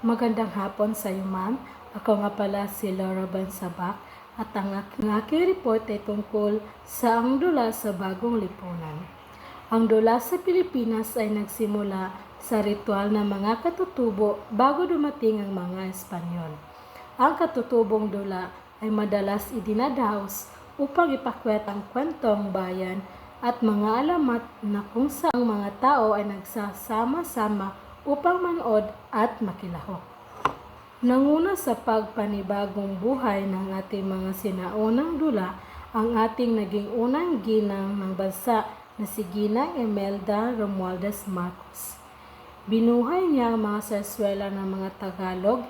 Magandang hapon sa iyo, ma'am. Ako nga pala si Laura Bansabak at ang aking aking report ay tungkol sa ang dula sa bagong lipunan. Ang dula sa Pilipinas ay nagsimula sa ritual ng mga katutubo bago dumating ang mga Espanyol. Ang katutubong dula ay madalas idinadaos upang ipakwet ang kwentong bayan at mga alamat na kung saan mga tao ay nagsasama-sama upang manood at makilahok. Nanguna sa pagpanibagong buhay ng ating mga sinaunang dula ang ating naging unang ginang ng bansa na si Ginang Imelda Romualdez Marcos. Binuhay niya ang mga saswela ng mga Tagalog,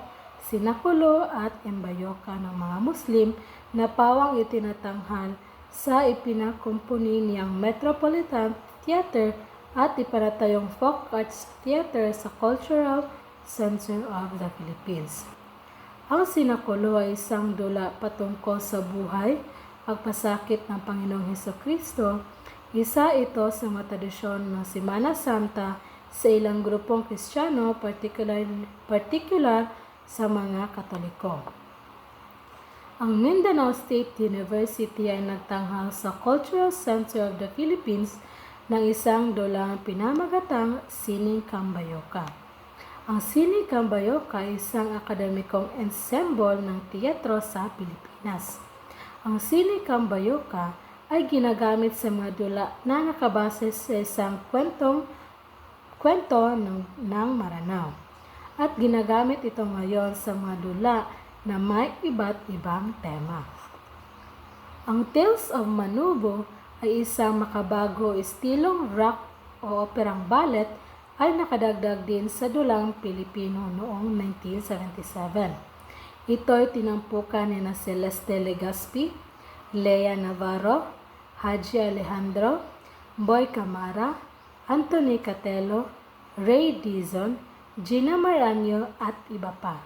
Sinakulo at Embayoka ng mga Muslim na pawang itinatanghal sa ipinakumpuni niyang Metropolitan Theater at ipanatayong Folk Arts Theater sa Cultural Center of the Philippines. Ang sinakulo ay isang dula patungkol sa buhay, pagpasakit ng Panginoong Heso Kristo. Isa ito sa mga tradisyon ng Semana Santa sa ilang grupong Kristiyano, particular, particular sa mga Katoliko. Ang Mindanao State University ay nagtanghal sa Cultural Center of the Philippines ng isang dulang pinamagatang Sining Kambayoka. Ang Sining Kambayoka ay isang akademikong ensemble ng teatro sa Pilipinas. Ang Sining Kambayoka ay ginagamit sa mga dula na nakabase sa isang kwentong kwento ng, ng Maranao. At ginagamit ito ngayon sa mga dula na may iba't ibang tema. Ang Tales of Manubo ay isang makabago estilong rock o operang ballet ay nakadagdag din sa dulang Pilipino noong 1977. Ito ay tinampukan ni na Celeste Legaspi, Lea Navarro, Haji Alejandro, Boy Camara, Anthony Catelo, Ray Dizon, Gina Maranyo at iba pa.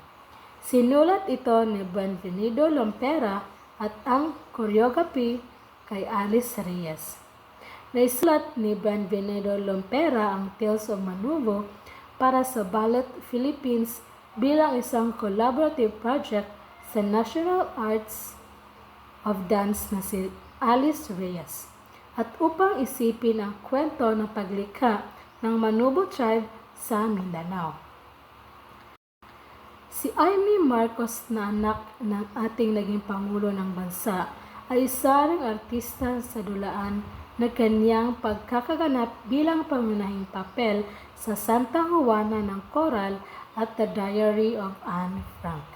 Sinulat ito ni Benvenido Lompera at ang choreography kay Alice Reyes. Naisulat ni Benvenido Lompera ang Tales of Manubo para sa Ballet Philippines bilang isang collaborative project sa National Arts of Dance na si Alice Reyes at upang isipin ang kwento ng paglikha ng Manubo tribe sa Mindanao. Si Amy Marcos na anak ng ating naging Pangulo ng Bansa ay isa artista sa dulaan na kanyang pagkakaganap bilang pangunahing papel sa Santa Juana ng Coral at The Diary of Anne Frank.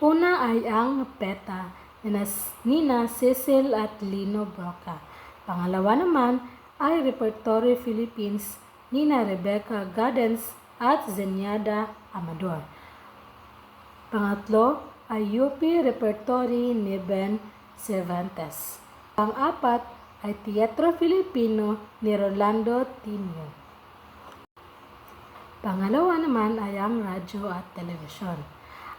Una ay ang Peta na Nina Cecil at Lino Broca. Pangalawa naman ay Repertory Philippines Nina Rebecca Gadens at Zenyada Amador. Pangatlo ay UP Repertory ni Ben Cervantes. Pang-apat ay Teatro Filipino ni Rolando Tinio. Pangalawa naman ay ang radyo at telebisyon.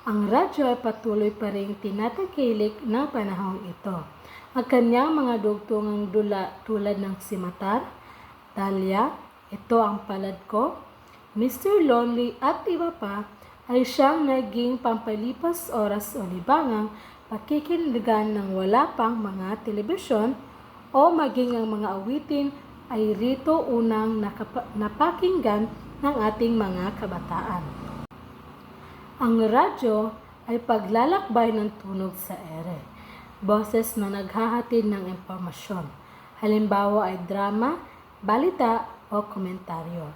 Ang radyo ay patuloy pa rin tinatakilik ng panahong ito. Ang kanyang mga dugtungang dula tulad ng Simatar, Talia, Ito ang Palad Ko, Mr. Lonely at iba pa ay siyang naging pampalipas oras o libangang pakikiligan ng wala pang mga telebisyon o maging ang mga awitin ay rito unang napakinggan ng ating mga kabataan. Ang radyo ay paglalakbay ng tunog sa ere, boses na naghahatid ng impormasyon. Halimbawa ay drama, balita o komentaryo.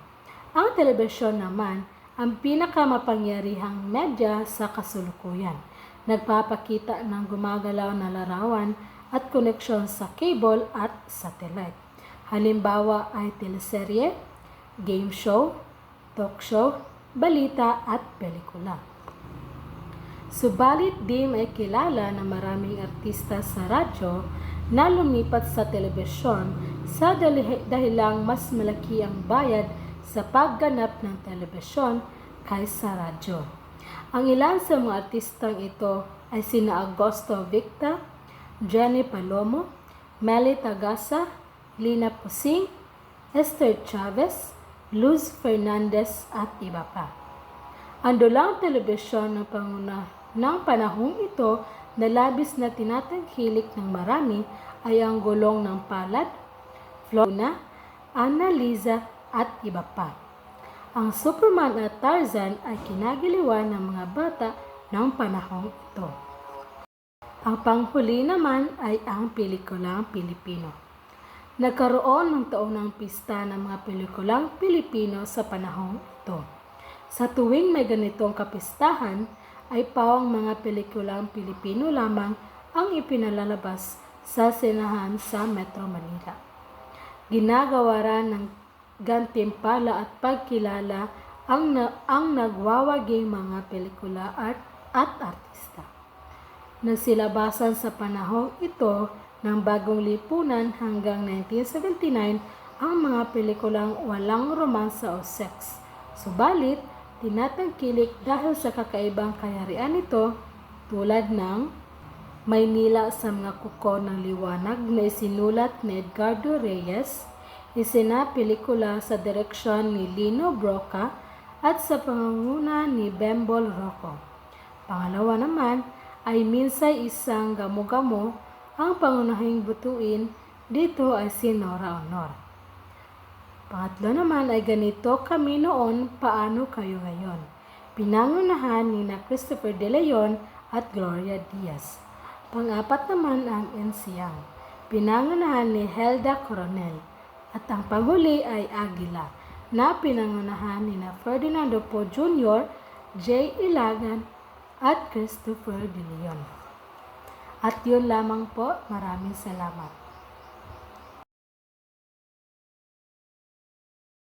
Ang telebisyon naman ang pinakamapangyarihang medya sa kasulukuyan. Nagpapakita ng gumagalaw na larawan at koneksyon sa cable at satellite. Halimbawa ay teleserye, game show, talk show, balita at pelikula. Subalit di may kilala na maraming artista sa radyo na lumipat sa telebisyon sa dahilang mas malaki ang bayad sa pagganap ng telebisyon kaysa radyo. Ang ilan sa mga artistang ito ay sina Augusto Victa, Jenny Palomo, Melly Tagasa, Lina Pusing, Esther Chavez, Luz Fernandez at iba pa. Ang dulang telebisyon ng panguna ng panahong ito na labis na tinatangkilik ng marami ay ang gulong ng palad, Florina, Annalisa at iba pa. Ang Superman at Tarzan ay kinagiliwan ng mga bata ng panahong ito. Ang panghuli naman ay ang pelikulang Pilipino. Nagkaroon ng taunang pista ng mga pelikulang Pilipino sa panahong ito. Sa tuwing may ganitong kapistahan, ay pawang mga pelikulang Pilipino lamang ang ipinalalabas sa sinahan sa Metro Manila. Ginagawaran ng gantimpala at pagkilala ang, na, ang nagwawaging mga pelikula at, at artista. Nagsilabasan sa panahong ito ng bagong lipunan hanggang 1979 ang mga pelikulang walang romansa o sex. Subalit, tinatangkilik dahil sa kakaibang kayarian nito tulad ng Maynila sa mga kuko ng liwanag na isinulat ni Edgardo Reyes, isinapelikula sa direksyon ni Lino Broca at sa pangunguna ni Bembol Rocco. Pangalawa naman ay minsay isang gamo-gamo ang pangunahing butuin dito ay si Nora Honor. Pangatlo naman ay ganito kami noon, paano kayo ngayon? Pinangunahan ni na Christopher De Leon at Gloria Diaz. Pang-apat naman ang NCR. Pinangunahan ni Helda Coronel. At ang panghuli ay Agila na pinangunahan ni na Ferdinando Po Jr., J. Ilagan at Christopher De Leon. At yun lamang po. Maraming salamat.